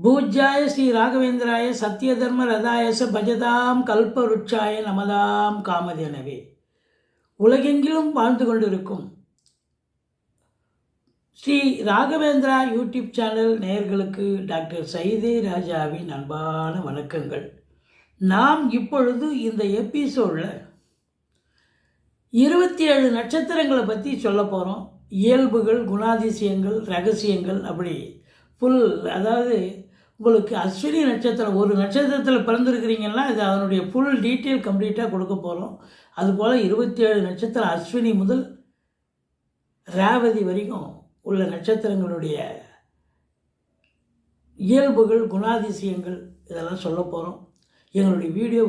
பூஜ்யாய ஸ்ரீ ராகவேந்திராய சத்யதர்ம ரதாயச பஜதாம் கல்பருட்சாய நமதாம் காமதேனவே உலகெங்கிலும் வாழ்ந்து கொண்டிருக்கும் ஸ்ரீ ராகவேந்திரா யூடியூப் சேனல் நேயர்களுக்கு டாக்டர் சைதே ராஜாவின் அன்பான வணக்கங்கள். நாம் இப்பொழுது இந்த எபிசோடில் இருபத்தி ஏழு நட்சத்திரங்களை பற்றி சொல்ல போகிறோம் இயல்புகள் குணாதிசயங்கள் ரகசியங்கள் அப்படி ஃபுல் அதாவது உங்களுக்கு அஸ்வினி நட்சத்திரம் ஒரு நட்சத்திரத்தில் பிறந்திருக்கிறீங்கன்னா இது அதனுடைய ஃபுல் டீட்டெயில் கம்ப்ளீட்டாக கொடுக்க போகிறோம் அதுபோல் இருபத்தி ஏழு நட்சத்திரம் அஸ்வினி முதல் ரேவதி வரைக்கும் உள்ள நட்சத்திரங்களுடைய இயல்புகள் குணாதிசயங்கள் இதெல்லாம் சொல்ல போகிறோம் எங்களுடைய வீடியோ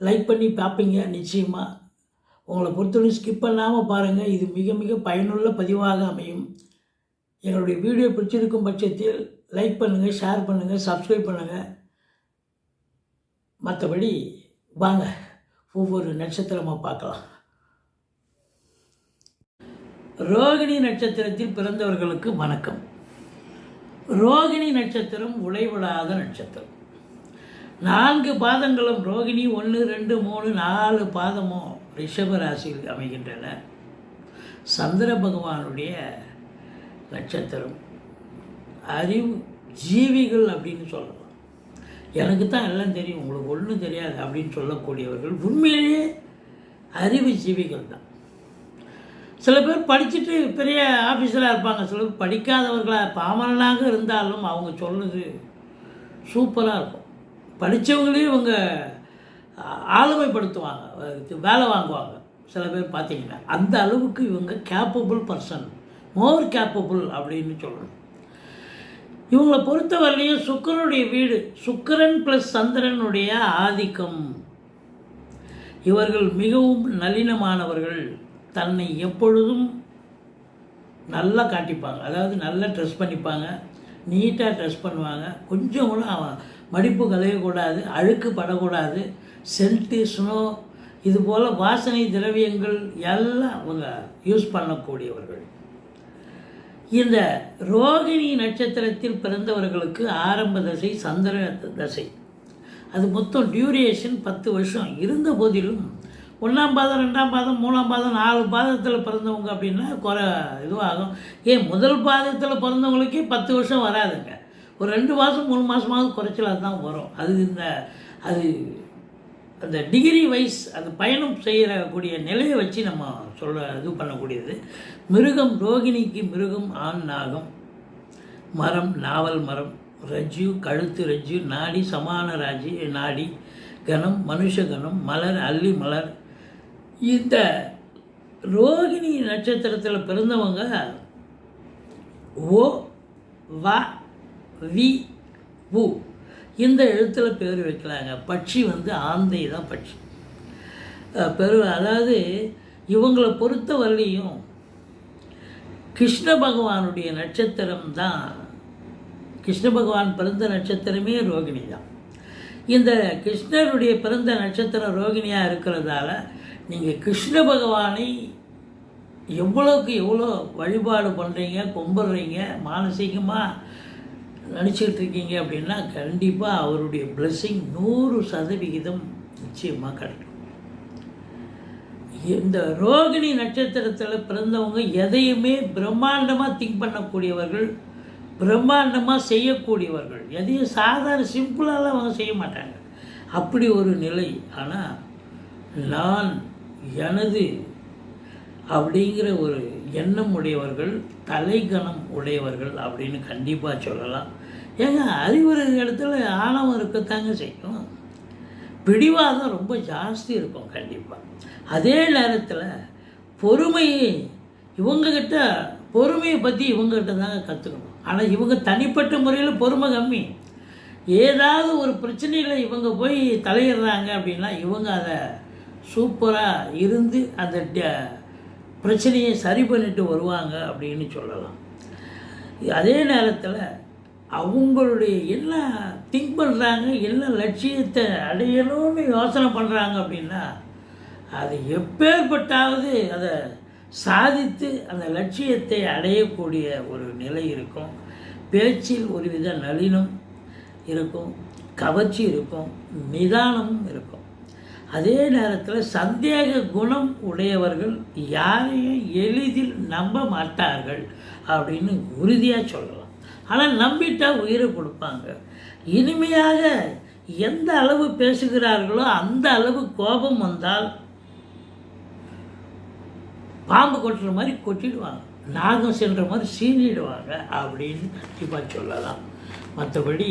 லைக் பண்ணி பார்ப்பீங்க நிச்சயமாக உங்களை பொறுத்தவரை ஸ்கிப் பண்ணாமல் பாருங்கள் இது மிக மிக பயனுள்ள பதிவாக அமையும். எங்களுடைய வீடியோ பிடிச்சிருக்கும் பட்சத்தில் லைக் பண்ணுங்கள் ஷேர் பண்ணுங்கள் சப்ஸ்கிரைப் பண்ணுங்கள் மற்றபடி வாங்க ஒவ்வொரு நட்சத்திரமாக பார்க்கலாம். ரோகிணி நட்சத்திரத்தில் பிறந்தவர்களுக்கு வணக்கம். ரோகிணி நட்சத்திரம் உழைவிடாத நட்சத்திரம். நான்கு பாதங்களும் ரோகிணி ஒன்று ரெண்டு மூணு நாலு பாதமும் ரிஷப ராசியில் அமைகின்றன. சந்திர பகவானுடைய நட்சத்திரம். அறிவு ஜீவிகள் அப்படின்னு சொல்லலாம் எனக்கு தான் எல்லாம் தெரியும். உங்களுக்கு ஒன்றும் தெரியாது அப்படின்னு சொல்லக்கூடியவர்கள் உண்மையிலேயே அறிவு ஜீவிகள் தான். சில பேர் படிச்சுட்டு பெரிய ஆஃபீஸராக இருப்பாங்க. சில பேர் படிக்காதவர்களாக பாமரனாக இருந்தாலும் அவங்க சொல்லுது சூப்பராக இருக்கும். படித்தவங்களையும் இவங்க ஆளுமைப்படுத்துவாங்க. வேலை வாங்குவாங்க. சில பேர் பார்த்தீங்கன்னா அந்த அளவுக்கு இவங்க கேப்பபிள் பர்சன் மோர் கேப்பபிள் அப்படின்னு சொல்லணும். இவங்களை பொறுத்தவரையிலையும் சுக்கிரனுடைய வீடு சுக்கிரன் ப்ளஸ் சந்திரனுடைய ஆதிக்கம். இவர்கள் மிகவும் நளினமானவர்கள். தன்னை எப்பொழுதும் நல்லா காட்டிப்பாங்க. அதாவது நல்லா ட்ரெஸ் பண்ணிப்பாங்க. நீட்டாக ட்ரெஸ் பண்ணுவாங்க. கொஞ்சம் கூட அவன் மடிப்பு கலையக்கூடாது அழுக்கு படக்கூடாது. சென்ட்டு ஸ்னோ இது போல் வாசனை திரவியங்கள் எல்லாம் அவங்க யூஸ் பண்ணக்கூடியவர்கள். இந்த ரோகிணி நட்சத்திரத்தில் பிறந்தவர்களுக்கு ஆரம்ப தசை சந்திர தசை. அது மொத்தம் டியூரேஷன் பத்து வருஷம். இருந்த போதிலும் ஒன்றாம் பாதம் ரெண்டாம் பாதம் மூணாம் பாதம் நாலு பாதத்தில் பிறந்தவங்க அப்படின்னா குறை இதுவாகும். ஏன் முதல் பாதத்தில் பிறந்தவங்களுக்கே பத்து வருஷம் வராதுங்க. ஒரு ரெண்டு மாதம் மூணு மாதமாவது குறைச்சலாக தான் வரும். அது இந்த அது அந்த டிகிரி வைஸ் அந்த பயணம் செய்யக்கூடிய நிலையை வச்சு நம்ம சொல்ல இது பண்ணக்கூடியது. மிருகம் ரோகிணிக்கு மிருகம் ஆண் நாகம் மரம் நாவல் மரம் ரஜ்ஜு கழுத்து ரஜ்ஜு நாடி சமான ராஜி நாடி கணம் மனுஷ கணம் மலர் அல்லி மலர். இந்த ரோகிணி நட்சத்திரத்தில் பிறந்தவங்க ஓ வ வி உ. இந்த எழுத்தில் பேர் வைக்கலாங்க. பட்சி வந்து ஆந்தை தான் பட்சி. பெரு அதாவது இவங்களை பொறுத்த வரலையும் கிருஷ்ண பகவானுடைய நட்சத்திரம் தான் கிருஷ்ண பகவான் பிறந்த நட்சத்திரமே ரோகிணி தான். இந்த கிருஷ்ணருடைய பிறந்த நட்சத்திரம் ரோகிணியாக இருக்கிறதால நீங்கள் கிருஷ்ண பகவானை எவ்வளோக்கு எவ்வளோ வழிபாடு பண்ணுறீங்க கும்பிட்றீங்க மானசீகமாக நினச்சிக்கிட்டு இருக்கீங்க அப்படின்னா கண்டிப்பாக அவருடைய பிளெஸ்ஸிங் நூறு சதவிகிதம் நிச்சயமாக கிடைக்கும். இந்த ரோகிணி நட்சத்திரத்தில் பிறந்தவங்க எதையுமே பிரம்மாண்டமாக திங்க் பண்ணக்கூடியவர்கள் பிரம்மாண்டமாக செய்யக்கூடியவர்கள். எதையும் சாதாரண சிம்பிளாலாம் அவங்க செய்ய மாட்டாங்க. அப்படி ஒரு நிலை. ஆனால் நான் எனது அப்படிங்கிற ஒரு எண்ணம் உடையவர்கள் தலைகணம் உடையவர்கள் அப்படின்னு கண்டிப்பாக சொல்லலாம். ஏங்க அறிவுரை இடத்துல ஆணவம் இருக்கத்தாங்க செய்யும். பிடிவாதம் ரொம்ப ஜாஸ்தி இருக்கும் கண்டிப்பாக அதே நேரத்தில் பொறுமையை இவங்கக்கிட்ட பொறுமையை பற்றி இவங்ககிட்ட தாங்க கற்றுக்கணும் ஆனால் இவங்க தனிப்பட்ட முறையில் பொறுமை கம்மி. ஏதாவது ஒரு பிரச்சனையில் இவங்க போய் தலையிடுறாங்க அப்படின்னா இவங்க அதை சூப்பராக இருந்து அந்த பிரச்சனையை சரி பண்ணிட்டு வருவாங்க அப்படின்னு சொல்லலாம். அதே நேரத்தில் அவங்களுடைய என்ன திங்க் பண்ணுறாங்க என்ன லட்சியத்தை அடையணும்னு யோசனை பண்ணுறாங்க அப்படின்னா அது எப்பேற்பட்டாவது அதை சாதித்து அந்த லட்சியத்தை அடையக்கூடிய ஒரு நிலை இருக்கும். பேச்சில் ஒருவித நளினம் இருக்கும் கவர்ச்சி இருக்கும் நிதானமும் இருக்கும். அதே நேரத்தில் சந்தேக குணம் உடையவர்கள் யாரையும் எளிதில் நம்ப மாட்டார்கள் அப்படின்னு உறுதியாக சொல்லலாம். ஆனால் நம்பிட்டால் உயிரை கொடுப்பாங்க. இனிமையாக எந்த அளவு பேசுகிறார்களோ அந்த அளவு கோபம் வந்தால் பாம்பு கொட்டுற மாதிரி கொட்டிடுவாங்க. நாகம் சென்ற மாதிரி சீனிடுவாங்க அப்படின்னு கண்டிப்பாக சொல்லலாம். மற்றபடி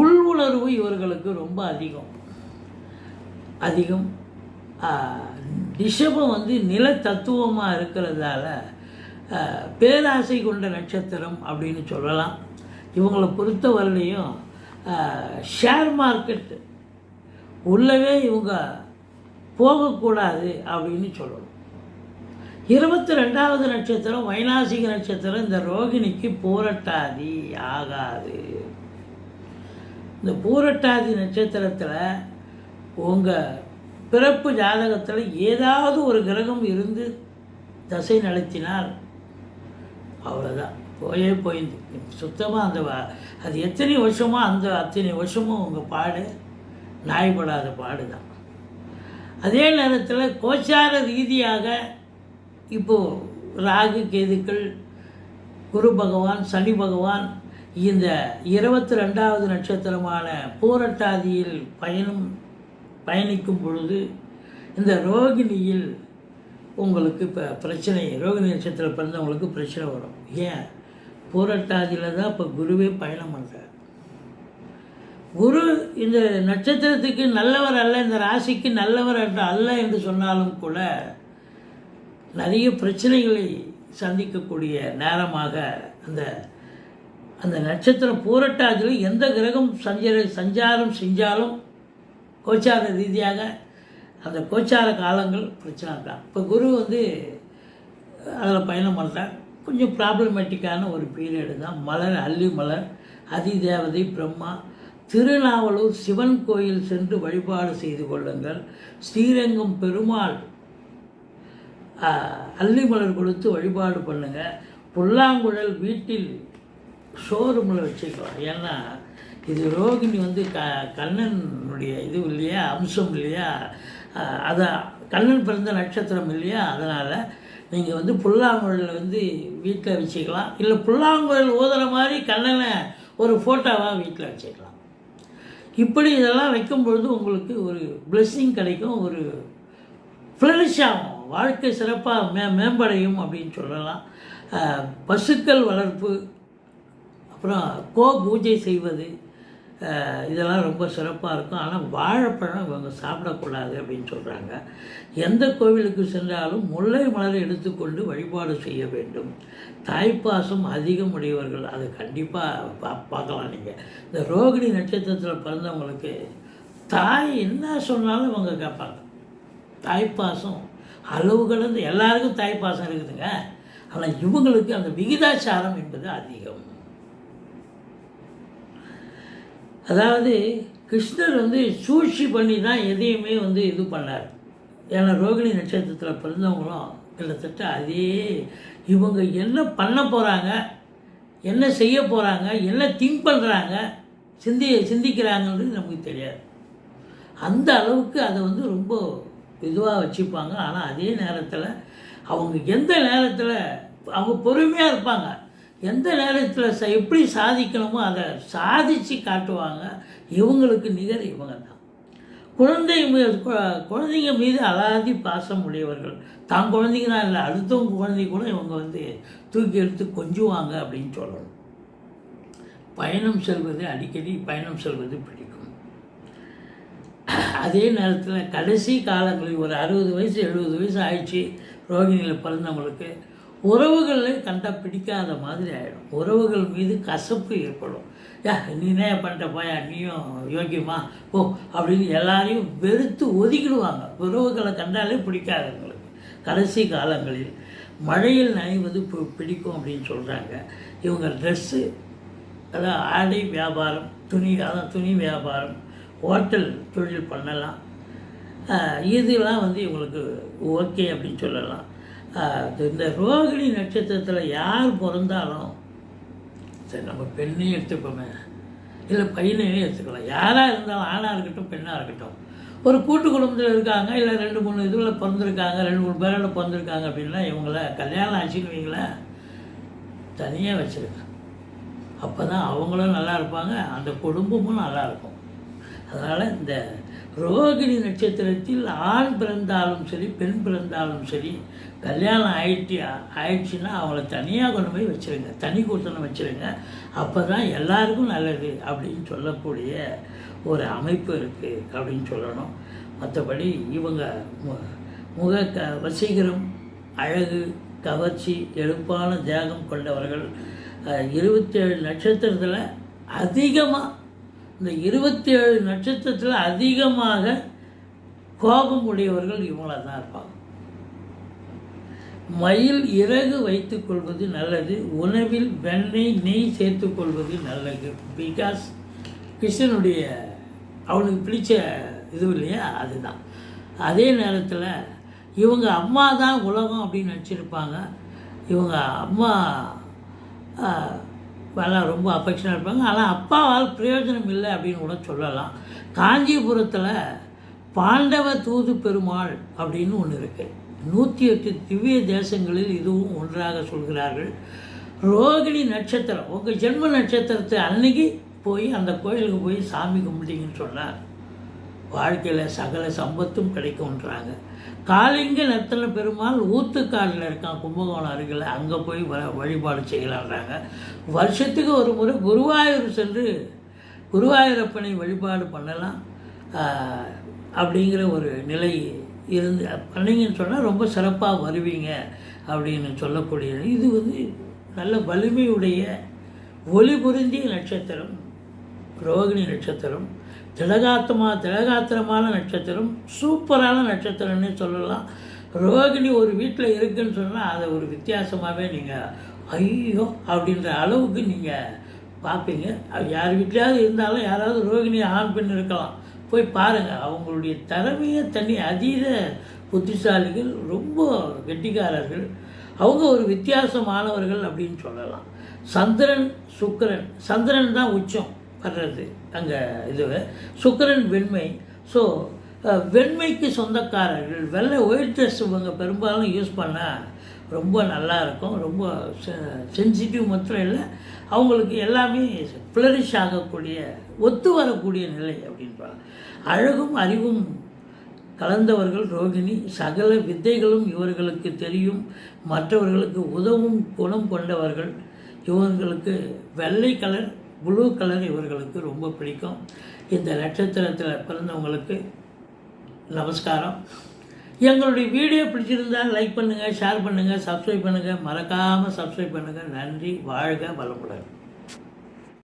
உள் உணர்வு இவர்களுக்கு ரொம்ப அதிகம். அதிகம். ரிஷபம் வந்து நில தத்துவமாக இருக்கிறதால பேராசை கொண்ட நட்சத்திரம் அப்படின்னு சொல்லலாம். இவங்களை பொறுத்தவரையிலையும் ஷேர் மார்க்கெட் உள்ளவே இவங்க போகக்கூடாது அப்படின்னு சொல்லணும். இருபத்தி ரெண்டாவது நட்சத்திரம் வைநாசிக நட்சத்திரம் இந்த ரோகிணிக்கு பூரட்டாதி ஆகாது. இந்த பூரட்டாதி நட்சத்திரத்தில் உங்கள் பிறப்பு ஜாதகத்தில் ஏதாவது ஒரு கிரகம் இருந்து தசை நடத்தினால் அவ்வளோதான் போயே போயிருந்து சுத்தமாக அந்த வ- அது எத்தனை வருஷமோ அந்த அத்தனை வருஷமும் உங்கள் பாடு. நாய்படாத பாடு தான் அதே நேரத்தில் கோச்சார ரீதியாக இப்போது ராகு கேதுக்கள் குரு பகவான் சனி பகவான் இந்த இருபத்தி ரெண்டாவது நட்சத்திரமான பூரட்டாதியில் பயணம் பயணிக்கும் பொழுது இந்த ரோகிணியில் உங்களுக்கு இப்போ பிரச்சனை ரோகிணி நட்சத்திரம் பிறந்தவங்களுக்கு பிரச்சனை வரும். ஏன்? பூரட்டாதியில் தான் இப்போ குருவே பயணம் பண்ணுறார் குரு இந்த நட்சத்திரத்துக்கு நல்லவர் அல்ல இந்த ராசிக்கு நல்லவர் என்று அல்ல என்று சொன்னாலும் கூட நிறைய பிரச்சனைகளை சந்திக்கக்கூடிய நேரமாக அந்த அந்த நட்சத்திரம் பூரட்டாதியில் எந்த கிரகம் சஞ்சர சஞ்சாரம் செஞ்சாலும் கோச்சார ரீதியாக அந்த கோச்சார காலங்கள் பிரச்சனை தான். இப்போ குரு வந்து அதில் பயணம் பண்ணுறார் கொஞ்சம் ப்ராப்ளமேட்டிக்கான ஒரு பீரியடு தான். மலர் அல்லி மலர் அதிதேவதை பிரம்மா திருநாவலூர் சிவன் கோயில் சென்று வழிபாடு செய்து கொள்ளுங்கள். ஸ்ரீரங்கம் பெருமாள் அல்லிமலர் கொடுத்து வழிபாடு பண்ணுங்கள் புல்லாங்குழல் வீட்டில் ஷோரூமில் வச்சுக்கலாம் ஏன்னா இது ரோகிணி வந்து க கண்ணனுடைய இது இல்லையா அம்சம் இல்லையா? அதான் கண்ணன் பிறந்த நட்சத்திரம் இல்லையா? அதனால் நீங்கள் வந்து புல்லாங்குழல் வந்து வீட்டில் வச்சுக்கலாம். இல்லை புல்லாங்குழல் ஊதுற மாதிரி கண்ணனை ஒரு ஃபோட்டோவாக வீட்டில் வச்சுக்கலாம். இப்படி இதெல்லாம் வைக்கும் பொழுது உங்களுக்கு ஒரு பிளெஸ்ஸிங் கிடைக்கும் ஒரு ஃப்ளரிஷ் ஆகும். வாழ்க்கை சிறப்பாக மே மேம்படையும் அப்படின்னு சொல்லலாம். பசுக்கள் வளர்ப்பு அப்புறம் கோ பூஜை செய்வது இதெல்லாம் ரொம்ப சிறப்பாக இருக்கும். ஆனால் வாழைப்பழம் இவங்க சாப்பிடக்கூடாது அப்படின்னு சொல்கிறாங்க எந்த கோவிலுக்கு சென்றாலும் முல்லை மலரை எடுத்துக்கொண்டு வழிபாடு செய்ய வேண்டும். தாய்ப்பாசம் அதிகம் உடையவர்கள் அதை கண்டிப்பாக பா பார்க்கலாம் நீங்கள் இந்த ரோகிணி நட்சத்திரத்தில் பிறந்தவங்களுக்கு தாய் என்ன சொன்னாலும் இவங்க கேட்பாங்க. தாய்ப்பாசம் அளவு கலந்து எல்லாருக்கும் தாய்ப்பாசம் இருக்குதுங்க. ஆனால் இவங்களுக்கு அந்த விகிதாச்சாரம் என்பது அதிகம். அதாவது கிருஷ்ணர் வந்து சூழ்ச்சி பண்ணி தான் எதையுமே வந்து இது பண்ணார். ஏன்னா ரோகிணி நட்சத்திரத்தில் பிறந்தவங்களும் கிட்டத்தட்ட அதே இவங்க என்ன பண்ண போகிறாங்க என்ன செய்ய போகிறாங்க என்ன திங்க் பண்ணுறாங்க சிந்தி சிந்திக்கிறாங்கன்றது நமக்கு தெரியாது. அந்த அளவுக்கு அதை வந்து ரொம்ப இதுவாக வச்சுப்பாங்க. ஆனால் அதே நேரத்தில் அவங்க எந்த நேரத்தில் அவங்க பொறுமையாக இருப்பாங்க. எந்த நேரத்தில் ச எப்படி சாதிக்கணுமோ அதை சாதித்து காட்டுவாங்க. இவங்களுக்கு நிகர் இவங்க தான் குழந்தை கு- குழந்தைங்க மீது அலாதி பாசம் உடையவர்கள். தான் குழந்தைங்க தான் இல்லை அடுத்தவங்க குழந்தை கூட இவங்க வந்து தூக்கி எடுத்து கொஞ்சுவாங்க அப்படின்னு சொல்லணும். பயணம் செல்வது அடிக்கடி பயணம் செல்வது பிடிக்கும். அதே நேரத்தில் கடைசி காலங்களில் ஒரு அறுபது வயசு எழுபது வயசு ஆயிடுச்சு ரோகிணியில் பிறந்தவங்களுக்கு உறவுகளில் கண்டா பிடிக்காத மாதிரி ஆகிடும் உறவுகள் மீது கசப்பு ஏற்படும். யா நீ என்ன பண்ணிட்ட? நீயும் யோக்கியமா? ஓ அப்படின்னு எல்லாரையும் வெறுத்து ஒதுக்கிடுவாங்க. உறவுகளை கண்டாலே பிடிக்காதவங்களுக்கு கடைசி காலங்களில் மழையில் நனைவது பிடிக்கும் அப்படின்னு சொல்கிறாங்க இவங்க ட்ரெஸ்ஸு அதான் ஆடை வியாபாரம் துணி அதான் துணி வியாபாரம் ஹோட்டல் தொழில் பண்ணலாம். இதெல்லாம் வந்து இவங்களுக்கு ஓகே அப்படின்னு சொல்லலாம். இந்த ரோகிணி நட்சத்திரத்தில் யார் பிறந்தாலும் சரி நம்ம பெண்ணையும் எடுத்துப்போமே. இல்லை பையனையும் எடுத்துக்கலாம். யாராக இருந்தாலும் ஆணாக இருக்கட்டும் பெண்ணாக இருக்கட்டும். ஒரு கூட்டு குடும்பத்தில் இருக்காங்க இல்லை ரெண்டு மூணு இதில் பிறந்திருக்காங்க ரெண்டு மூணு பேரோட பிறந்திருக்காங்க அப்படின்னா இவங்கள கல்யாணம் ஆச்சுன்னு வைங்களேன் தனியாக வச்சுருங்க. அப்போ தான் அவங்களும் நல்லா இருப்பாங்க அந்த குடும்பமும் நல்லா இருக்கும். அதனால் இந்த ரோகிணி நட்சத்திரத்தில் ஆண் பிறந்தாலும் சரி பெண் பிறந்தாலும் சரி கல்யாணம் ஆயிட்டு ஆயிடுச்சுன்னா அவங்கள தனியாக கொண்டு போய் வச்சுருங்க. தனி கூட்டணம் வச்சுருங்க. அப்போ தான் எல்லாருக்கும் நல்லது அப்படின்னு சொல்லக்கூடிய ஒரு அமைப்பு இருக்குது அப்படின்னு சொல்லணும். மற்றபடி இவங்க மு- முக க வசீகரம் அழகு கவர்ச்சி எழுப்பான தேகம் கொண்டவர்கள் இருபத்தேழு நட்சத்திரத்தில் அதிகமாக இந்த இருபத்தேழு நட்சத்திரத்தில் அதிகமாக கோபம் உடையவர்கள் இவங்கள தான் இருப்பாங்க. மயில் இறகு வைத்துக் கொள்வது நல்லது உணவில் வெண்ணெய் நெய் சேர்த்துக் கொள்வது நல்லது. பிகாஸ் கிருஷ்ணனுடைய அவனுக்கு பிடிச்ச இது இல்லையா? அதுதான். அதே நேரத்தில் இவங்க அம்மா தான் உலகம் அப்படின்னு நினச்சிருப்பாங்க. இவங்க அம்மா வேலை ரொம்ப அஃபெக்ஷனாக இருப்பாங்க. ஆனால் அப்பாவால் பிரயோஜனம் இல்லை அப்படின்னு கூட சொல்லலாம். காஞ்சிபுரத்தில் பாண்டவ தூது பெருமாள் அப்படின்னு ஒன்று இருக்குது நூற்றி எட்டு திவ்ய தேசங்களில் இதுவும் ஒன்றாக சொல்கிறார்கள். ரோகிணி நட்சத்திரம் உங்கள் ஜென்ம நட்சத்திரத்தை அன்னைக்கு போய் அந்த கோயிலுக்கு போய் சாமி கும்பிட்டீங்கன்னு சொன்னார். வாழ்க்கையில் சகல சம்பத்தும் கிடைக்கும்ன்றாங்க காலிங்க நத்தன பெருமாள் ஊத்துக்காலில் இருக்கான் கும்பகோணம் அருகில். அங்கே போய் வ வழிபாடு செய்யலான்றாங்க. வருஷத்துக்கு ஒரு முறை குருவாயூர் சென்று குருவாயூரப்பனை வழிபாடு பண்ணலாம் அப்படிங்கிற ஒரு நிலை இருந்து பண்ணீங்கன்னு சொன்னால் ரொம்ப சிறப்பாக வருவீங்க அப்படின்னு சொல்லக்கூடிய இது வந்து நல்ல வலிமையுடைய ஒளி புரிந்திய நட்சத்திரம் ரோகிணி நட்சத்திரம். திலகாத்தமா திலகாத்திரமான நட்சத்திரம் சூப்பரான நட்சத்திரம்னே சொல்லலாம். ரோகிணி ஒரு வீட்டில் இருக்குன்னு சொன்னால் அதை ஒரு வித்தியாசமாகவே நீங்கள் ஐயோ அப்படின்ற அளவுக்கு நீங்கள் பார்ப்பீங்க. அது யார் வீட்லையாவது இருந்தாலும் யாராவது ரோகிணி ஆண் பெண் இருக்கலாம். போய் பாருங்கள் அவங்களுடைய திறமையை தனி அதீத புத்திசாலிகள் ரொம்ப கெட்டிக்காரர்கள். அவங்க ஒரு வித்தியாசமானவர்கள் அப்படின்னு சொல்லலாம். சந்திரன் சுக்கரன் சந்திரன் தான் உச்சம் வர்றது. அங்கே இது சுக்கரன் வெண்மை. ஸோ வெண்மைக்கு சொந்தக்காரர்கள் வெள்ளை ஒயிட் ட்ரெஸ் இவங்க பெரும்பாலும் யூஸ் பண்ணால் ரொம்ப நல்லா இருக்கும். ரொம்ப சென்சிட்டிவ் மாத்திரம் இல்லை. அவங்களுக்கு எல்லாமே ஃப்ளரிஷ் ஆகக்கூடிய ஒத்து வரக்கூடிய நிலை அப்படின்றாங்க அழகும் அறிவும் கலந்தவர்கள் ரோகிணி. சகல வித்தைகளும் இவர்களுக்கு தெரியும். மற்றவர்களுக்கு உதவும் குணம் கொண்டவர்கள். இவங்களுக்கு வெள்ளை கலர் ப்ளூ கலர் இவர்களுக்கு ரொம்ப பிடிக்கும். இந்த நட்சத்திரத்தில் பிறந்தவங்களுக்கு நமஸ்காரம். எங்களுடைய வீடியோ பிடிச்சிருந்தால் லைக் பண்ணுங்கள் ஷேர் பண்ணுங்கள் சப்ஸ்கிரைப் பண்ணுங்கள் மறக்காமல் சப்ஸ்கிரைப் பண்ணுங்கள் நன்றி வாழ்க வளமுடன்.